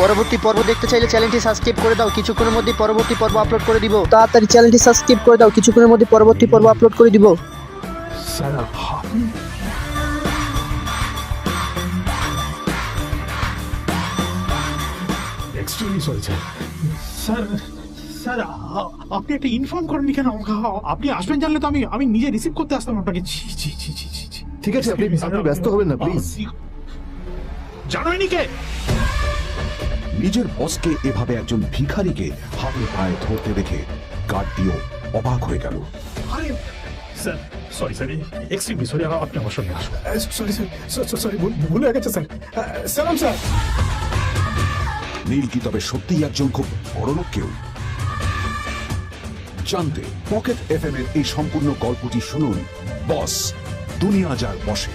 পরবর্তী পর্ব দেখতে চাইলে চ্যানেলটি সাবস্ক্রাইব করে দাও। কিছুক্ষণের মধ্যে পরবর্তী পর্ব আপলোড করে দিব। তাড়াতাড়ি চ্যানেলটি সাবস্ক্রাইব করে দাও। কিছুক্ষণের মধ্যে পরবর্তী পর্ব আপলোড করে দিব। স্যার স্যার আপনি একটা ইনফর্ম করেননি কেন? আমাকে আপনি আসবেন জানলে তো আমি আমি নিজে রিসিভ করতে আসতাম আপনাকে। ঠিক আছে আপনি ব্যস্ত হবেন না প্লিজ জানোইনি কে? নিজের বসকে এভাবে একজন ভিখারিকে হাতে পায়ে ধরতে দেখে গার্ডটিও অবাক হয়ে গেল। আরে sir sorry sir extremely sorry আপনি আমার সঙ্গে আসুন। সরি স্যার সরি ভুল হয়ে গেছে স্যার। সালাম স্যার। নীল কি তবে সত্যিই একজন খুব বড় লোক কেউ। জানতে পকেট এফ এর এই সম্পূর্ণ গল্পটি শুনুন বস দুনিয়া যার বসে।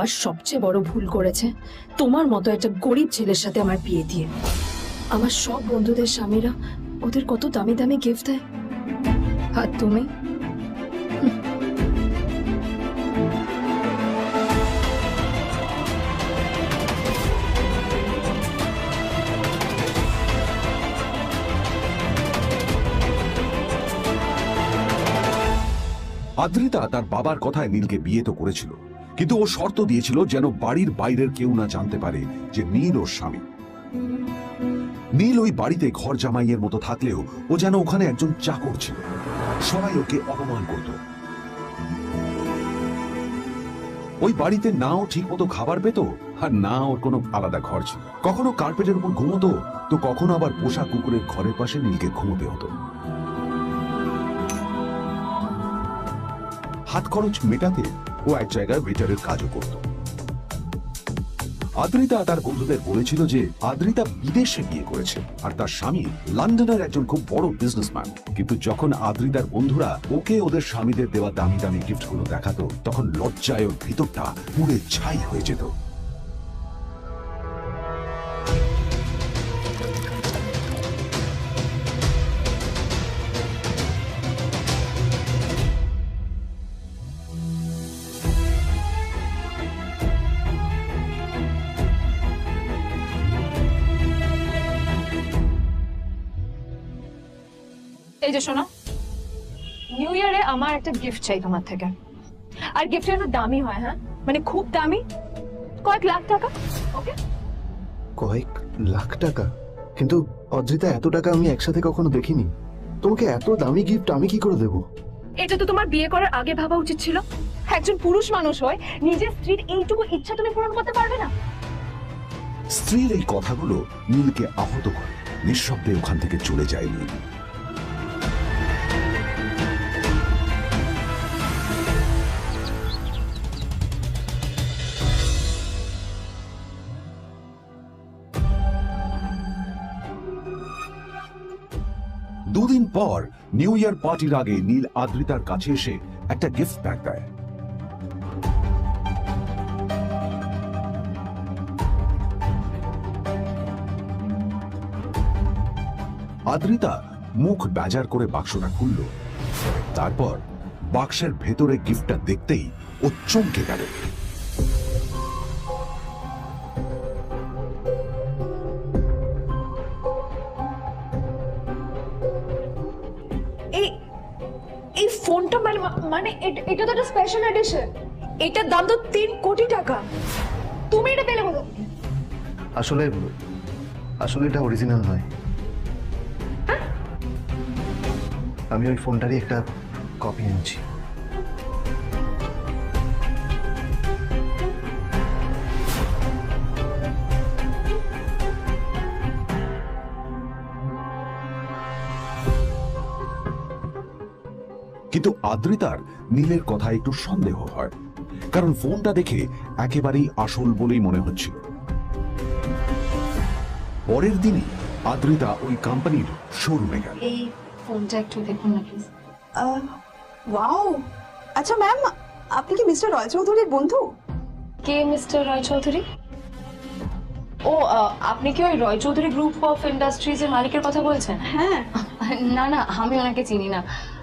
বাবা সবচেয়ে বড় ভুল করেছে। তোমার মতো একটা গরিব ছেলের সাথে আমার বিয়ে দিয়ে। আমার সব বন্ধুদের স্বামীরা ওদের কত দামি দামি গিফট দেয়। আর তুমি? আদ্রিতা তার বাবার কথায় নীলকে বিয়ে তো করেছিল। কিন্তু ও শর্ত দিয়েছিল যেন বাড়ির বাইরের কেউ না জানতে পারে যে নীল ওর স্বামী। নীল ওই বাড়িতে ঘর জামাইয়ের মতো থাকলেও ও যেন ওখানে একজন চাকর ছিল। সবাই ওকে অপমান করত। ওই বাড়িতে নাও ঠিক মতো খাবার পেত আর না ওর কোনো আলাদা ঘর ছিল। কখনো কার্পেটের উপর ঘুমতো তো কখনো আবার পোষা কুকুরের ঘরের পাশে নীলকে ঘুমোতে হতো। হাত খরচ মেটাতে ও এক জায়গায় ওয়েটারের কাজও করত। আদ্রিতা তার বন্ধুদের বলেছিল যে আদ্রিতা বিদেশে বিয়ে করেছে আর তার স্বামী লন্ডনের একজন খুব বড় বিজনেসম্যান কিন্তু যখন আদ্রিতার বন্ধুরা ওকে ওদের স্বামীদের দেওয়া দামি দামি গিফটগুলো দেখাতো, তখন লজ্জায় ওর ভিতরটা পুড়ে ছাই হয়ে যেত। একটা গিফট চাই তোমার থেকে। আর গিফটটা একটু দামি হয় হ্যাঁ? মানে খুব দামি। কয়েক লাখ টাকা ওকে কয়েক লাখ টাকা? কিন্তু অদ্রিতা এত টাকা আমি একসাথে কখনো দেখিনি। তোমাকে এত দামি গিফট আমি কি করে দেবো? এটা তো তোমার বিয়ে করার আগে ভাবা উচিত ছিল। একজন পুরুষ মানুষ হয় নিজের স্ত্রীর এইটুকু ইচ্ছা তুমি পূরণ করতে পারবে না। স্ত্রীর এই কথাগুলো নীলকে আহত করে নিঃশব্দে ওখান থেকে চলে যায় নীল। নিউ ইয়ার পার্টির আগে নীল আদ্রিতার কাছে এসে একটা গিফট প্যাক দেয়। আদ্রিতা মুখ বাজার করে বাক্সটা খুলল। তারপর বাক্সের ভেতরে গিফটটা দেখতেই ও চমকে গেল। মানে এটা তো একটা স্পেশাল এডিশন এটার দাম তো তিন কোটি টাকা। তুমি এটা পেলে কোথা থেকে? আসলে আসলে এটা অরিজিনাল নয়। আমি ওই ফোনটারই একটা কপি এনেছি। কিন্তু আদ্রিতার নীলের কথা একটু সন্দেহ হয় কারণ ফোনটা দেখে একেবারেই আসল বলেই মনে হচ্ছিল। পরের দিনই আদ্রিতা ওই কোম্পানির শোরুমে গেল। এই ফোনটা একটু দেখুন না প্লিজ ওয়াও আচ্ছা ম্যাম আপনি কি মিস্টার রয় চৌধুরীর বন্ধু? কে মিস্টার রয় চৌধুরী? ও আহ, আপনি কি ওই Roy Chowdhury group of industries এর মালিকের কথা বলছেন? হ্যাঁ। না না আমি ওনাকে চিনি না।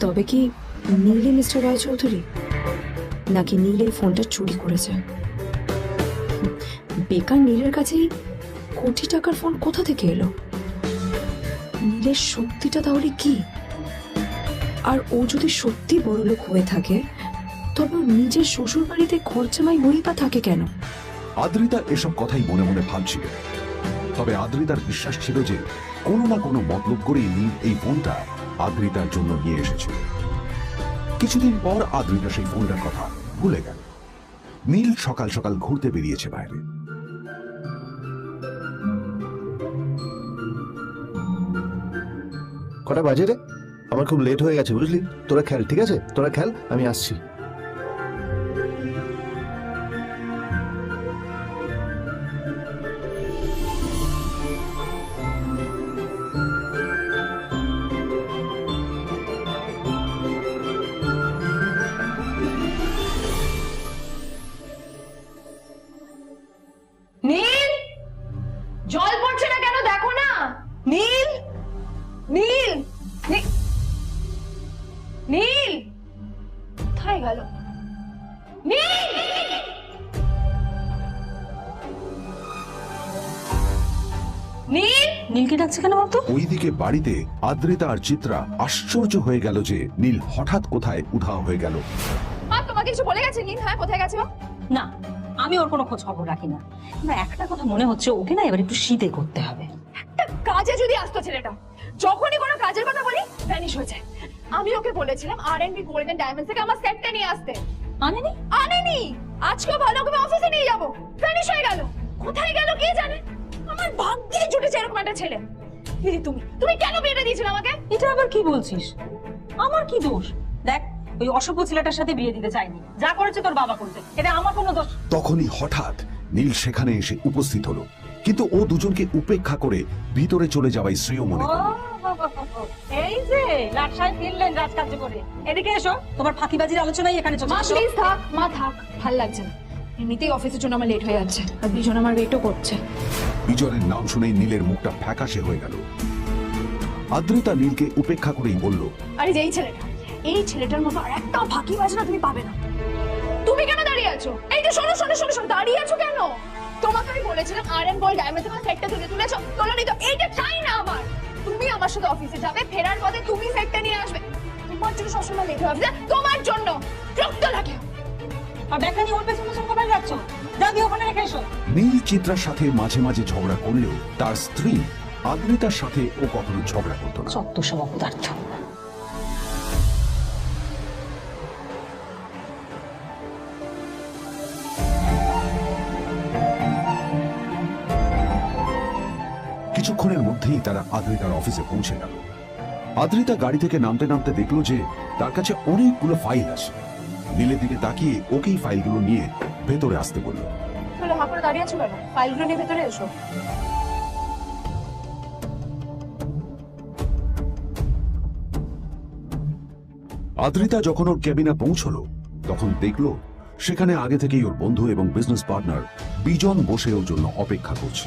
তবে কি নীলে মিস্টার রায় চৌধুরী নাকি নীল এই ফোনটা চুরি করেছে? বেকার নীলের কাছেই কোটি টাকার ফোন কোথা থেকে এলো? নীলের শক্তিটা তাহলে কি? আর ও যদি সত্যি বড়লোক হয়ে থাকে, তবে নিজের শ্বশুর বাড়িতে খরচামাই বা থাকে কেন? আদ্রিতা এসব কথাই মনে মনে ভাবছিল। তবে আদ্রিতার বিশ্বাস ছিল যে কোনো না কোনো মতলব করেই নীল এই ফোনটা আদ্রিতার জন্য নিয়ে এসেছিল। কিছুদিন পর আদ্রিতা সেই ফোনটার কথা ভুলে গেল। নীল সকাল সকাল ঘুরতে বেরিয়েছে বাইরে। কটা বাজে রে? আমার খুব লেট হয়ে গেছে, বুঝলি? তোরা খেল, ঠিক আছে? তোরা খেল, আমি আসছি। ওইদিকে বাড়িতে আদ্রিতা আর চিত্রা আশ্চর্য হয়ে গেল যে নীল হঠাৎ কোথায় উধাও হয়ে গেল। মা তোমাকে কিছু বলে গেছে নীল? হ্যাঁ কোথায় গেছে? না আমি ওর কোনো খোঁজ খবর রাখি না। না একটা কথা মনে হচ্ছে ওকে না এবার একটু শীতে করতে হবে। একটা কাজে যদি আসতো ছেলেটা যখনই কোনো কাজের কথা বলি ভ্যানিশ হয়ে যায়। আমি ওকে বলেছিলাম R and B golden diamonds থেকে আমার সেটটা নিয়ে আসতে। আনেনি? আনেনি! আজকে ভালো করে অফিসে নিয়ে যাব। ভ্যানিশ হয়ে গেল। কোথায় গেল কে জানে? আমার ভাগ্যে জুটেছে এরকম একটা ছেলে। দিদি তুমি তুমি কেন বিয়েটা দিয়েছিলে আমাকে? এটা আবার কি বলছিস? আমার কি দোষ? দেখ ওই অসভ্য ছেলেটার সাথে বিয়ে দিতে চাইনি। যা করেছে তোর বাবা এটা আমার কোনো দোষ। তখনই হঠাৎ নীল সেখানে এসে উপস্থিত হলো। কিন্তু ও দুজনকে উপেক্ষা করে ভিতরে চলে যাওয়াই শ্রেয় মনে এই যে লাট ফিরলেন রাজকার্য করে। এদিকে এসো তোমার ফাঁকিবাজির আলোচনাই এখানে চলছে। মা প্লিজ থাক মা থাক ভালো লাগছে না। এমনিতেই অফিসের জন্য আমার লেট হয়ে যাচ্ছে আর বিজন আমার ওয়েটও করছে। বিজয়ের নাম শুনেই নীলের মুখটা ফ্যাকাশে হয়ে গেল। আদ্রিতা নীলকে উপেক্ষা করেই বলল আরে যে এই ছেলেটা এই ছেলেটার মতো আর একটা ফাঁকি বাজনা তুমি পাবে না। তুমি কেন দাঁড়িয়ে আছো? এই যে শোনো শোনো শোনো শোনো দাঁড়িয়ে আছো কেন? তোমাকে আমি বলেছিলাম আর এন গোল্ড ডায়মন্ড তোমার সেটটা তুলে তুলেছো। তোলোনি তো এইটা চাই না আমার। তুমি আমার সাথে অফিসে যাবে ফেরার পথে তুমি সেটটা নিয়ে আসবে। তোমার জন্য সবসময় লেট হবে তোমার জন্য। রক্ত লাগে। আর ব্যাগটা নিয়ে ওর পেছনে পেছনে কোথায় যাচ্ছ? যা দিয়ে ওখানে রেখে এসো। নীল চিত্রার সাথে মাঝে মাঝে ঝগড়া করলেও তার স্ত্রী আদ্রিতার সাথে ও কখনো ঝগড়া করতো না। সত্য সব অপদার্থ। কিছুক্ষণের মধ্যেই তারা আদ্রিতার অফিসে পৌঁছে গেল। আদ্রিতা গাড়ি থেকে নামতে নামতে দেখল যে তার কাছে অনেকগুলো ফাইল আছে। নীলের দিকে তাকিয়ে ওকেই ফাইলগুলো নিয়ে ভেতরে আসতে বলল। তাহলে হাঁ করে দাঁড়িয়ে আছো কেন? ফাইলগুলো নিয়ে ভেতরে এসো। আদ্রিতা যখন ওর ক্যাবিনে পৌঁছলো তখন দেখল সেখানে আগে থেকেই ওর বন্ধু এবং বিজনেস পার্টনার বিজন বসে ওর জন্য অপেক্ষা করছে।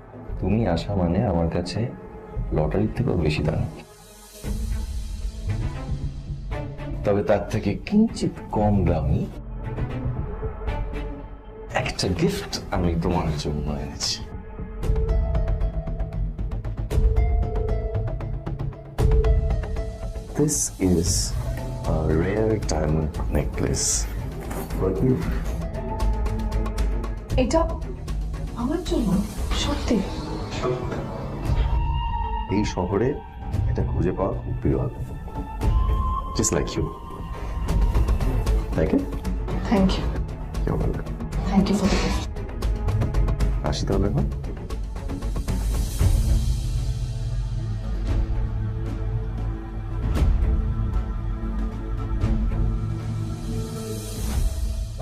তুমি আসা মানে আমার কাছে লটারির থেকেও বেশি দাম। তবে তার থেকে কিঞ্চিত কম দামি একটা গিফট আমি তোমার জন্য এনেছি। This is a rare diamond necklace. এটা আমার জন্য, সত্যি। এই শহরে এটা খুঁজে পাওয়া খুব বিরল just like you thank you you welcome thank you for the gift আসি তাহলে এখন।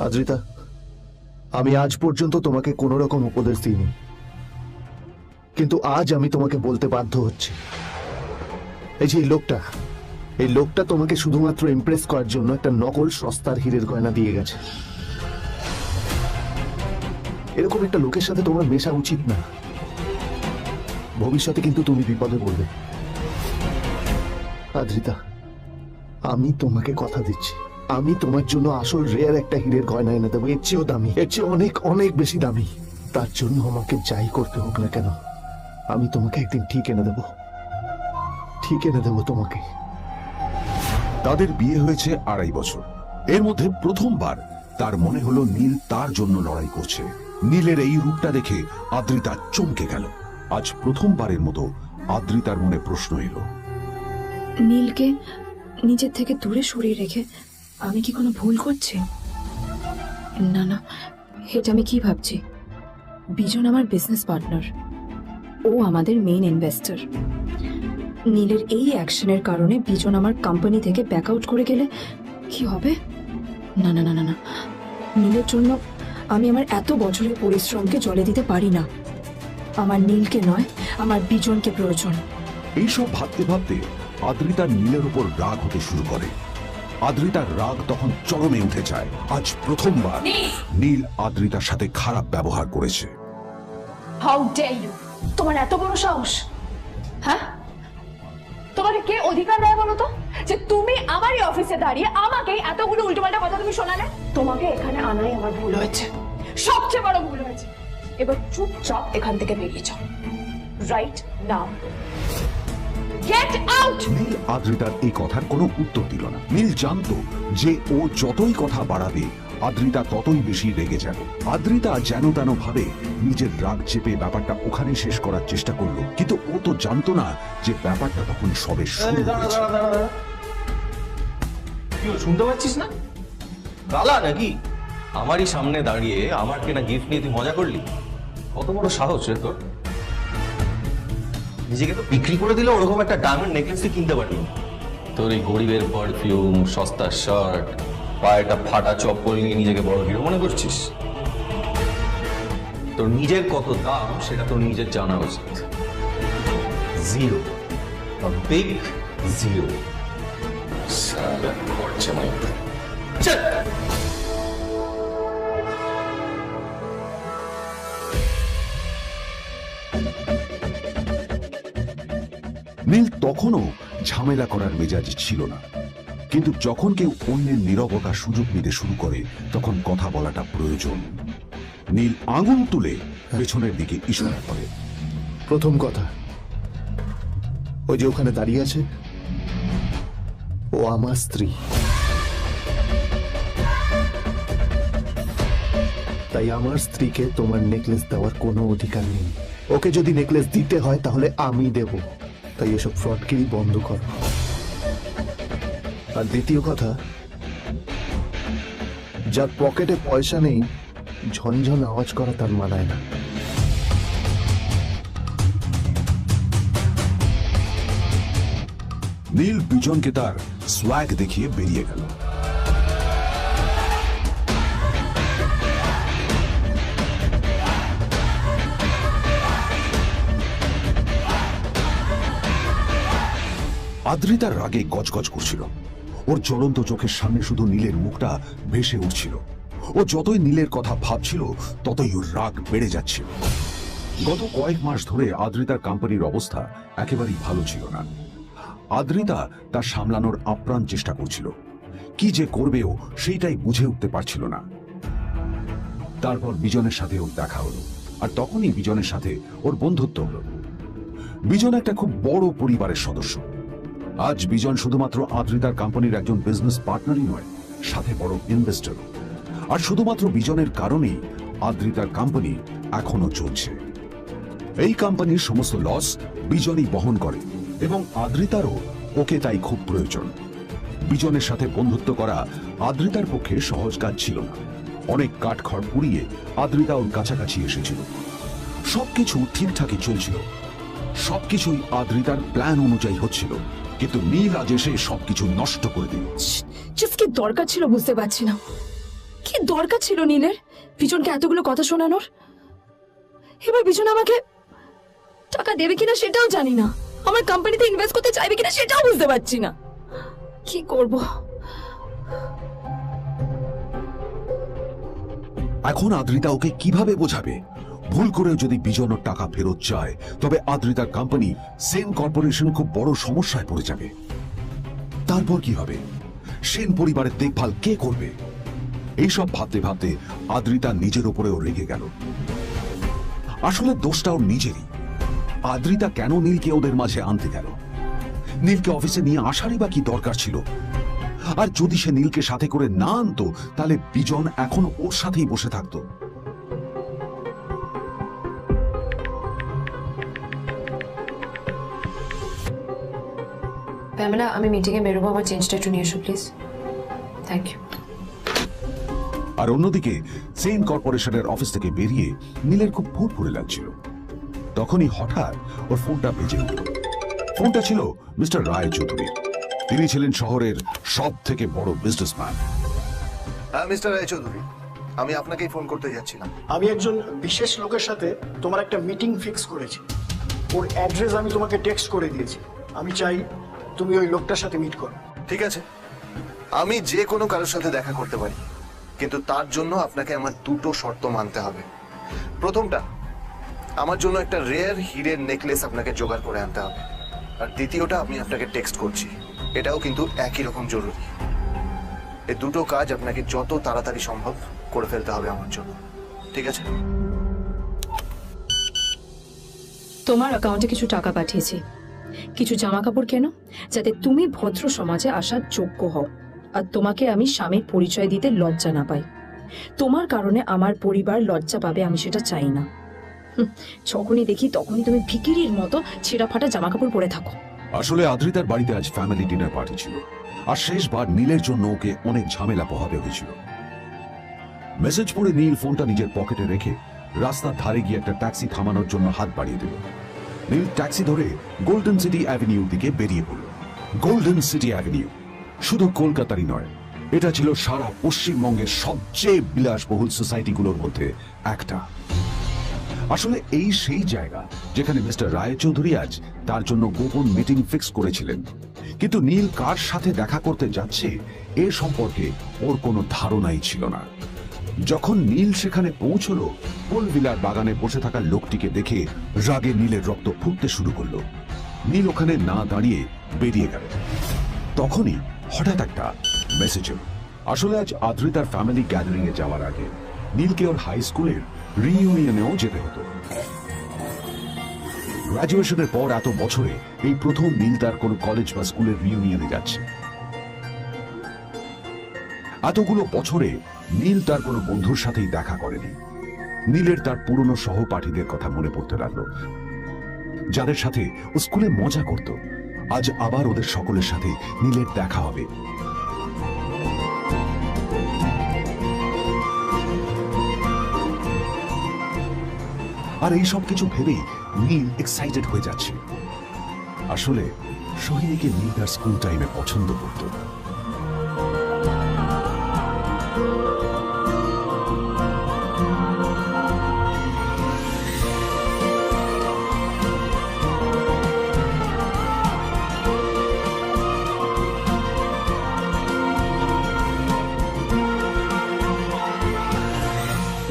আদ্রিতা আমি আজ পর্যন্ত তোমাকে কোনো রকম উপদেশ দিইনি। কিন্তু আজ আমি তোমাকে বলতে বাধ্য হচ্ছি। এই যে এই লোকটা এই লোকটা তোমাকে শুধুমাত্র ইমপ্রেস করার জন্য একটা নকল সস্তার হীরের গয়না দিয়ে গেছে। এরকম একটা লোকের সাথে তোমার মেশা উচিত না। ভবিষ্যতে কিন্তু তুমি বিপদে পড়বে। আদ্রিতা, আমি তোমাকে কথা দিচ্ছি। আমি তোমার জন্য আসল রেয়ার একটা হীরের গয়না এনে দেবো। এর চেয়েও দামি, এর চেয়ে অনেক অনেক বেশি দামি। তার জন্য আমাকে যাই করতে হোক না কেন। আমি তোমাকে একদিন ঠিক এনে দেবো। ঠিক এনে দেবো তোমাকে। তাদের বিয়ে হয়েছে আড়াই বছর। এর মধ্যে প্রথমবার তার মনে হলো নীল তার জন্য লড়াই করছে। নীলের এই রূপটা দেখে আদ্রিতা চমকে গেল। আজ প্রথমবারের মতো আদ্রিতার মনে প্রশ্ন এলো। নীলকে নিজের থেকে দূরে সরিয়ে রেখে আমি কি কোনো ভুল করছি? না না এটা আমি কি ভাবছি? বিজন আমার বিজনেস পার্টনার ও আমাদের মেইন ইনভেস্টর নীলের এই অ্যাকশনের কারণে বিজন আমার কোম্পানি থেকে ব্যাক আউট করে গেলে কি হবে? না না না না না। নীলের জন্য আমি আমার এত বছরের পরিশ্রমকে জলে দিতে পারি না। আমার নীলকে নয় আমার বিজনকে প্রয়োজন। এইসব ভাবতে ভাবতে আদ্রিতার নীলের উপর রাগ হতে শুরু করে। আদ্রিতার রাগ তখন চরমে উঠে যায়। আজ প্রথমবার নীল! আদ্রিতার সাথে খারাপ ব্যবহার করেছে। হাউ ডে ইউ তোমার এত বড় সাহস? হ্যাঁ? তোমাকে কে অধিকার দেয় বলো তো? যে তুমি আমারই অফিসে দাঁড়িয়ে আমাকে এতগুলো উল্টোপাল্টা কথা তুমি শোনালে? তোমাকে এখানে আনাই আমার ভুল হয়েছে। সবচেয়ে বড় ভুল হয়েছে। এবার চুপচাপ এখান থেকে বেরিয়ে যাও। Right now get out Neel আদ্রিতার এই কথার কোনো উত্তর দিল না। নীল জানতো যে ও যতই কথা বাড়াবে আদ্রিতা ততই বেশি রেগে যাবে আদ্রিতা যেন তেন ভাবে নিজের রাগ চেপে ব্যাপারটা ওখানে শেষ করার চেষ্টা করল। কিন্তু ও তো জানতো না যে ব্যাপারটা তখন সবে শুরু হয়েছে। শুনতে পাচ্ছিস না? গালা নাকি? আমারই সামনে দাঁড়িয়ে আমার কেনা গিফট নিয়ে তুই মজা করলি? কত বড় সাহস রে তোর। নিজেকে তো বিক্রি করে দিলে ওরকম একটা ডায়মন্ড নেকলেস তুই কিনতে পারবি না। তোর এই গরিবের পারফিউম সস্তা শার্ট পায়েটা ফাটা চপ্পল নিয়ে নিজেকে বড় হিরো মনে করছিস? তোর নিজের কত দাম সেটা তোর নিজের জানা উচিত। জিরো বিগ জিরো নীল তখনও ঝামেলা করার মেজাজ ছিল না। কিন্তু যখন কেউ অন্যের নীরবতা সুযোগ নিতে শুরু করে, তখন কথা বলাটা প্রয়োজন। নীল আঙুল তুলে পেছনের দিকে ইশারা করে। প্রথম কথা, ওই যে ওখানে দাঁড়িয়ে আছে, ও আমার স্ত্রী। তাই আমার স্ত্রীকে তোমার নেকলেস দেওয়ার কোনো অধিকার নেই। ওকে যদি নেকলেস দিতে হয়, তাহলে আমি দেব। তাই এসব ফ্রডগিরি বন্ধ কর। আর দ্বিতীয় কথা, যার পকেটে পয়সা নেই, ঝনঝন আওয়াজ করা তার মানায় না। নীল বিজনকে তার সোয়াগ দেখিয়ে বেরিয়ে গেল। আদ্রিতার রাগে গজগজ করছিল। ওর জ্বলন্ত চোখের সামনে শুধু নীলের মুখটা ভেসে উঠছিল। ও যতই নীলের কথা ভাবছিল, ততই ওর রাগ বেড়ে যাচ্ছিল। গত কয়েক মাস ধরে আদ্রিতার কোম্পানির অবস্থা একেবারেই ভালো ছিল না। আদ্রিতা তা সামলানোর আপ্রাণ চেষ্টা করছিল। কি যে করবেও সেইটাই বুঝে উঠতে পারছিল না। তারপর বিজনের সাথে ওর দেখা হলো, আর তখনই বিজনের সাথে ওর বন্ধুত্ব হলো। বিজন একটা খুব বড় পরিবারের সদস্য। আজ বিজন শুধুমাত্র আদ্রিতার কোম্পানির একজন বিজনেস পার্টনারই নয়, সাথে বড় ইনভেস্টরও আর শুধুমাত্র বিজনের কারণেই আদ্রিতার কোম্পানি এখনও চলছে। এই কোম্পানির সমস্ত লস বিজনই বহন করে এবং আদ্রিতারও ওকে তাই খুব প্রয়োজন। বিজনের সাথে বন্ধুত্ব করা আদ্রিতার পক্ষে সহজ কাজ ছিল না। অনেক কাঠখড় পুড়িয়ে আদ্রিতা ওর কাছাকাছি এসেছিল। সবকিছু ঠিকঠাকই চলছিল। সবকিছুই আদ্রিতার প্ল্যান অনুযায়ী হচ্ছিল। কিন্তু নীল আজ এসে সবকিছু নষ্ট করে দিল। কি দরকার ছিল বুঝতে পারছি না। কি দরকার ছিল নীলের? পিছনকে এতগুলো কথা শোনানোর? এবার বিজন আমাকে টাকা দেবে কিনা সেটাও জানি না। আমার কোম্পানিতে ইনভেস্ট করতে চাইবে কিনা সেটাও বুঝতে পারছি না। কি করব? এখন আদ্রিতা ওকে কীভাবে বোঝাবে? ভুল করে যদি বিজনের টাকা ফেরত চায়, তবে আদ্রিতার কোম্পানি সেন কর্পোরেশন খুব বড় সমস্যায় পড়ে যাবে। তারপর কি হবে? সেন পরিবারের দেখভাল কে করবে? এইসব ভাবতে ভাবতে আদ্রিতা নিজের উপরেও রেগে গেল। আসলে দোষটা ওর নিজেরই। আদ্রিতা কেন নীলকে ওদের মাঝে আনতে গেল? নীলকে অফিসে নিয়ে আসারই বা কি দরকার ছিল? আর যদি সে নীলকে সাথে করে না আনতো, তাহলে বিজন এখন ওর সাথেই বসে থাকতো। প্যামেলা আমি মিটিংয়ে বেরোবো আমার চেঞ্জটা একটু নিয়ে এসো প্লিজ থ্যাংক ইউ আর অন্যদিকে সেন কর্পোরেশনের অফিস থেকে বেরিয়ে নীলের খুব ফুরফুরে লাগছিল। তখনই হঠাৎ ওর ফোনটা বেজে উঠল। ফোনটা ছিল মিস্টার রায় চৌধুরী। তিনি ছিলেন শহরের সব থেকে বড় বিজনেসম্যান হ্যাঁ মিস্টার রায়চৌধুরী আমি আপনাকেই ফোন করতে যাচ্ছিলাম। আমি একজন বিশেষ লোকের সাথে তোমার একটা মিটিং ফিক্স করেছি। ওর অ্যাড্রেস আমি তোমাকে টেক্সট করে দিয়েছি। আমি চাই তুমি ওই লোকটার সাথে মিট করো। ঠিক আছে। আমি যে কোনো কারোর সাথে দেখা করতে পারি। কিন্তু তার জন্য আপনাকে আমার দুটো শর্ত মানতে হবে। প্রথমটা আমার জন্য একটা রেয়ার হিরের নেকলেস আপনাকে জোগাড় করে আনতে হবে। আর দ্বিতীয়টা আমি আপনাকে টেক্সট করছি। এটাও কিন্তু একই রকম জরুরি। এই দুটো কাজ আপনাকে যত তাড়াতাড়ি সম্ভব করে ফেলতে হবে আমার জন্য। ঠিক আছে? তোমার অ্যাকাউন্টে কিছু টাকা পাঠিয়েছি। কিছু জামা কাপড় কেন? যাতে তুমি ভদ্র সমাজে আসার যোগ্য হও। আর তোমাকে আমি স্বামীর পরিচয় দিতে লজ্জা না পাই। তোমার কারণে আমার পরিবার লজ্জা পাবে, আমি সেটা চাই না। যখনই দেখি তখনই তুমি ভিকিরির মতো ছেঁড়া ফাটা জামা কাপড় পরে থাকো। আসলে আদ্রিতার বাড়িতে আজ ফ্যামিলি ডিনার পার্টি ছিল। আর শেষবার নীলের জন্য ওকে অনেক ঝামেলা পোহাতে হয়েছিল। মেসেজ পড়ে নীল ফোনটা নিজের পকেটে রেখে রাস্তার ধারে গিয়ে একটা ট্যাক্সি থামানোর জন্য হাত বাড়িয়ে দিল। নীল ট্যাক্সি ধরে গোল্ডেন সিটি অ্যাভিনিউর দিকে বেরিয়ে পড়ল গোল্ডেন সিটি অ্যাভিনিউ। শুধু কলকাতারই নয়, এটা ছিল সারা পশ্চিমবঙ্গের সবচেয়ে বিলাসবহুল সোসাইটিগুলোর মধ্যে একটা। আসলে এই সেই জায়গা যেখানে মিস্টার রায়চৌধুরী আজ তার জন্য গোপন মিটিং ফিক্স করেছিলেন। কিন্তু নীল কার সাথে দেখা করতে যাচ্ছে এ সম্পর্কে ওর কোনো ধারণাই ছিল না। যখন নীল সেখানে পৌঁছলো পোলভিলার বাগানে বসে থাকা লোকটিকে দেখে রাগে নীলের রক্ত ফুটতে শুরু করল। নীল ওখানে না দাঁড়িয়ে বেরিয়ে গেল। তখনই হঠাৎ একটা মেসেজ এলো। আসলে আজ আদ্রিতার ফ্যামিলি গ্যাদারিং এ যাওয়ার আগে নীলকে ওর হাই স্কুলের রিইউনিয়নেও যেতে হতো। গ্রাজুয়েশনের পর এত বছরে এই প্রথম নীল তার কোনো কলেজ বা স্কুলের রিউনিয়নে যাচ্ছে। এতগুলো বছরে নীল তার কোনো বন্ধুর সাথেই দেখা করেনি। নীলের তার পুরনো সহপাঠীদের কথা মনে পড়তে লাগল। যাদের সাথে ও স্কুলে মজা করত, আজ আবার ওদের সকলের সাথে নীলের দেখা হবে। আর এই সব কিছু ভেবেই নীল এক্সাইটেড হয়ে যাচ্ছে। আসলে, সোহিনীকে নীল তার স্কুল টাইমে পছন্দ করত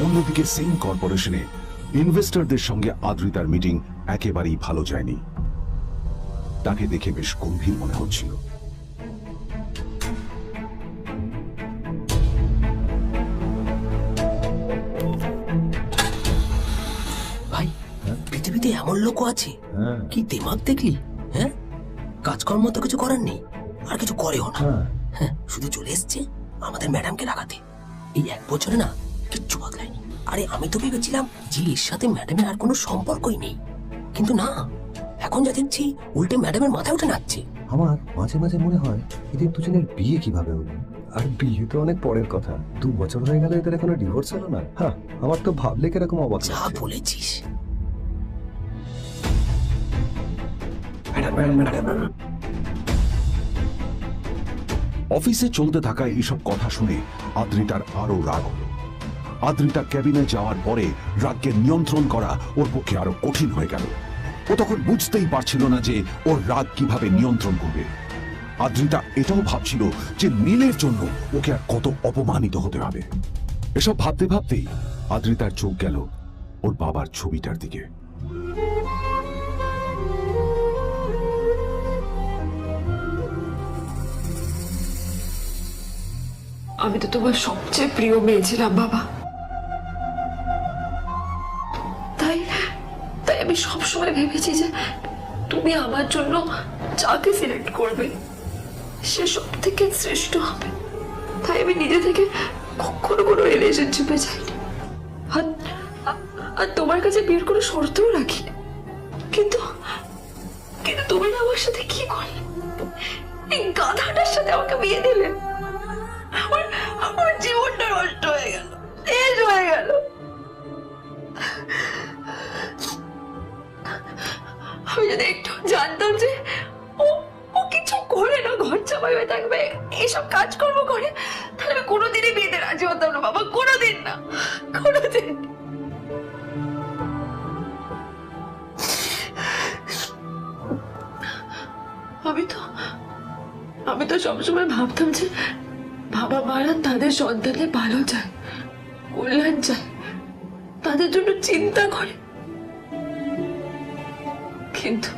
অন্যদিকে সেম কর্পোরেশনে ইনভেস্টরদের সঙ্গে আদ্রিতার মিটিং একেবারেই ভালো যায়নি। তাকে দেখে বেশ গম্ভীর মনে হচ্ছিল। ভাই পৃথিবীতে এমন লোকও আছে? কি দিমাগ দেখলি? হ্যাঁ? কাজকর্ম তো কিছু করার নেই আর কিছু করেও না। হ্যাঁ। শুধু চলে এসছে আমাদের ম্যাডামকে লাগাতে এই এক বছরে না কিচ্ছু বদলায়নি আরে আমি তো ভেবেছিলাম যে এর সাথে ম্যাডামের আর কোনো সম্পর্কই নেই। কিন্তু না এখন যা দেখছি উল্টে ম্যাডামের মাথায় উঠে নাচছে। আমার মাঝে মাঝে মনে হয় এদের দুজনের বিয়ে কীভাবে হলো? আর বিয়ে তো অনেক পরের কথা। দু বছর হয়ে গেল এদের এখনও ডিভোর্স হলো না? হ্যাঁ আমার তো ভাবলে কীরকম অবাক যা। বলেছিস। অফিসে চলতে থাকা এইসব কথা শুনে আদ্রিতার আরও রাগ হলো। আদ্রিতা ক্যাবিনে যাওয়ার পরে রাগকে নিয়ন্ত্রণ করা ওর পক্ষে আরও কঠিন হয়ে গেল। ও তখন বুঝতেই পারছিল না যে ওর রাগ কীভাবে নিয়ন্ত্রণ করবে। আদ্রিতা এটাও ভাবছিল যে নীলের জন্য ওকে আর কত অপমানিত হতে হবে। এসব ভাবতে ভাবতেই আদ্রিতার চোখ গেল ওর বাবার ছবিটার দিকে। আমি তো তোমার সবচেয়ে প্রিয় মেয়ে ছিলাম, বাবা। সবসময় ভেবেছি যে তুমি আমার জন্য যাকে সিলেক্ট করবে। সে সব থেকে শ্রেষ্ঠ হবে। তাই আমি নিজে থেকে কখনো কোনো রিলেশনশিপে যাইনি। আর তোমার কাছে বিয়ের কোনো শর্তও রাখিনি কিন্তু কিন্তু তুমি আমার সাথে কি করলে? এই গাধাটার সাথে আমাকে বিয়ে দিলে? আমার আমার জীবনটা নষ্ট হয়ে গেল। শেষ হয়ে গেল। আমি যদি একটু জানতাম যে ও ও কিছু করে না ঘর চাপাই হয়ে থাকবে এইসব কাজকর্ম করে, তাহলে আমি কোনোদিনই বিয়েতে রাজি হতাম না, বাবা, কোনোদিন না, কোনোদিন। আমি তো আমি তো সবসময় ভাবতাম যে বাবা মারা তাদের সন্তানের ভালো চায়, কল্যাণ চায়, তাদের জন্য চিন্তা করে। কিন্তু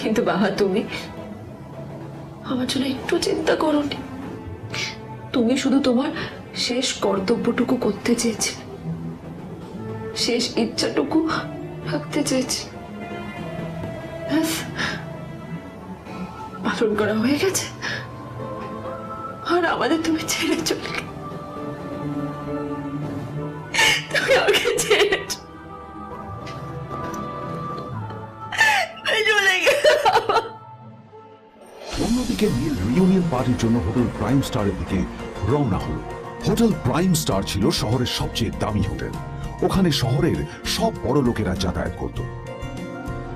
কিন্তু বাবা তুমি আমার জন্য একটু চিন্তা করোনি। তুমি শুধু তোমার শেষ কর্তব্যটুকু করতে চেয়েছিলে। শেষ ইচ্ছাটুকু রাখতে ব্যাস, পালন করা হয়ে গেছে। আর আমাদের তুমি ছেড়ে চলে পার্টির জন্য হোটেল প্রাইম স্টারের দিকে রওনা হল। হোটেল প্রাইম স্টার ছিল শহরের সবচেয়ে দামি হোটেল। ওখানে শহরের সব বড় লোকেরা যাতায়াত করত।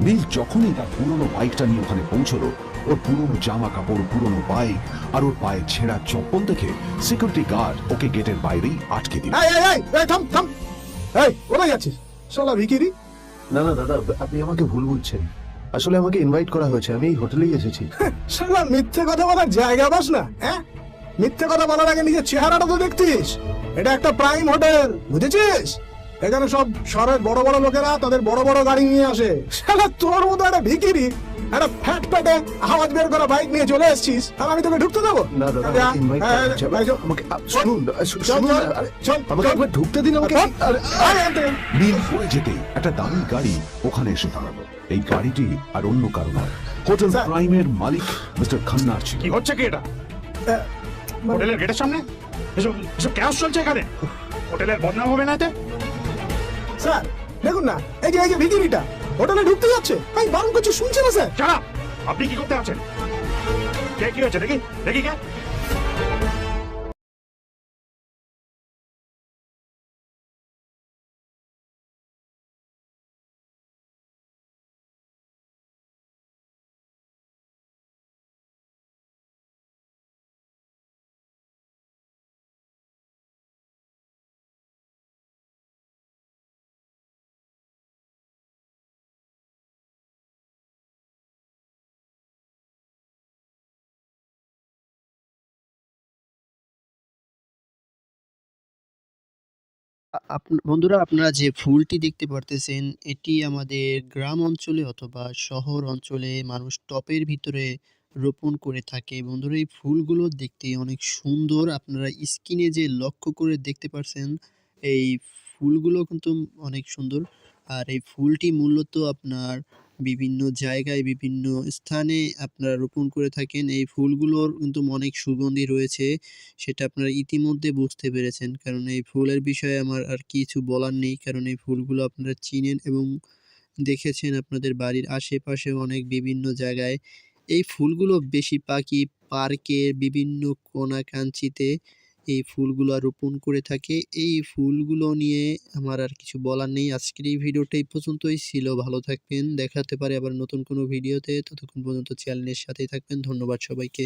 নীল যখনই তার পুরনো বাইকটা নিয়ে ওখানে পৌঁছলো ওর পুরনো জামা কাপড় পুরনো বাইক আর ওর পায়ে ছেঁড়া চপ্পল দেখে সিকিউরিটি গার্ড ওকে গেটের বাইরেই আটকে দিল। থাম থাম। এই কোথায় যাচ্ছিস? শালা ভিকিরি। না না দাদা আপনি আমাকে ভুল বুঝছেন। আসলে আমাকে ইনভাইট করা হয়েছে আমি এই হোটেলেই এসেছি। শালা মিথ্যে কথা বলার জায়গা পাস না হ্যাঁ? মিথ্যে কথা বলার আগে নিজের চেহারাটা তো দেখতিস। এটা একটা প্রাইম হোটেল বুঝেছিস? এখানে সব শহরের বড় বড় লোকেরা তাদের বড় বড় গাড়ি নিয়ে আসে। শালা তোর মতো একটা ভিকিরি একটা ফ্যাট প্যাটে আওয়াজ বের করা বাইক নিয়ে চলে এসেছিস আর আমি তোকে ঢুকতে দেবো? না দাদা যা, হ্যাঁ, আমাকে শুনুন চল, শুনুন চল, না, আরে, চল, আমাকে একবার ঢুকতে দিন আমাকে। আরে, আয় পড়ে যেতে একটা দামি গাড়ি ওখানে এসে দাঁড়াল। এই গাড়িটি আর অন্য কারও নয়। হোটেল প্রাইমের মালিক মিস্টার খান্নার ছিল। কি হচ্ছে কি এটা? হোটেলের গেটের সামনে? এসব এসব ক্যাশ চলছে এখানে। হোটেলের বদনাম হবে না এতে? স্যার দেখুন না এই যে এই যে ভিকিরিটা হোটেলে ঢুকতে যাচ্ছে। আমি বারণ করছি শুনছে না স্যার? যারা আপনি কি করতে আছেন? কে কি হয়েছে দেখি দেখি কে? বন্ধুরা আপনারা যে ফুলটি দেখতে পারতেছেন, এটি আমাদের গ্রাম অঞ্চলে অথবা শহর অঞ্চলে মানুষ টপের ভিতরে রোপণ করে থাকে। বন্ধুরা, এই ফুলগুলো দেখতে অনেক সুন্দর। আপনারা স্কিনে যে লক্ষ্য করে দেখতে পারছেন, এই ফুলগুলো কিন্তু অনেক সুন্দর। আর এই ফুলটি মূলত আপনার বিভিন্ন জায়গায়, বিভিন্ন স্থানে আপনারা রোপণ করে থাকেন। এই ফুলগুলোর কিন্তু অনেক সুগন্ধি রয়েছে, সেটা আপনারা ইতিমধ্যে বুঝতে পেরেছেন। কারণ এই ফুলের বিষয়ে আমার আর কিছু বলার নেই, কারণ এই ফুলগুলো আপনারা চিনেন এবং দেখেছেন আপনাদের বাড়ির আশেপাশে অনেক বিভিন্ন জায়গায়। এই ফুলগুলো বেশি পাখি, পার্কের বিভিন্ন কোনাকাঞ্চিতে এই ফুলগুলো রোপণ করে থাকে। এই ফুলগুলো নিয়ে আমার আর কিছু বলার নেই। আজকের এই ভিডিওটা এই পর্যন্তই ছিল। ভালো থাকবেন। দেখাতে পারে আবার নতুন কোনো ভিডিওতে। ততক্ষণ পর্যন্ত চ্যানেলের সাথেই থাকবেন। ধন্যবাদ সবাইকে।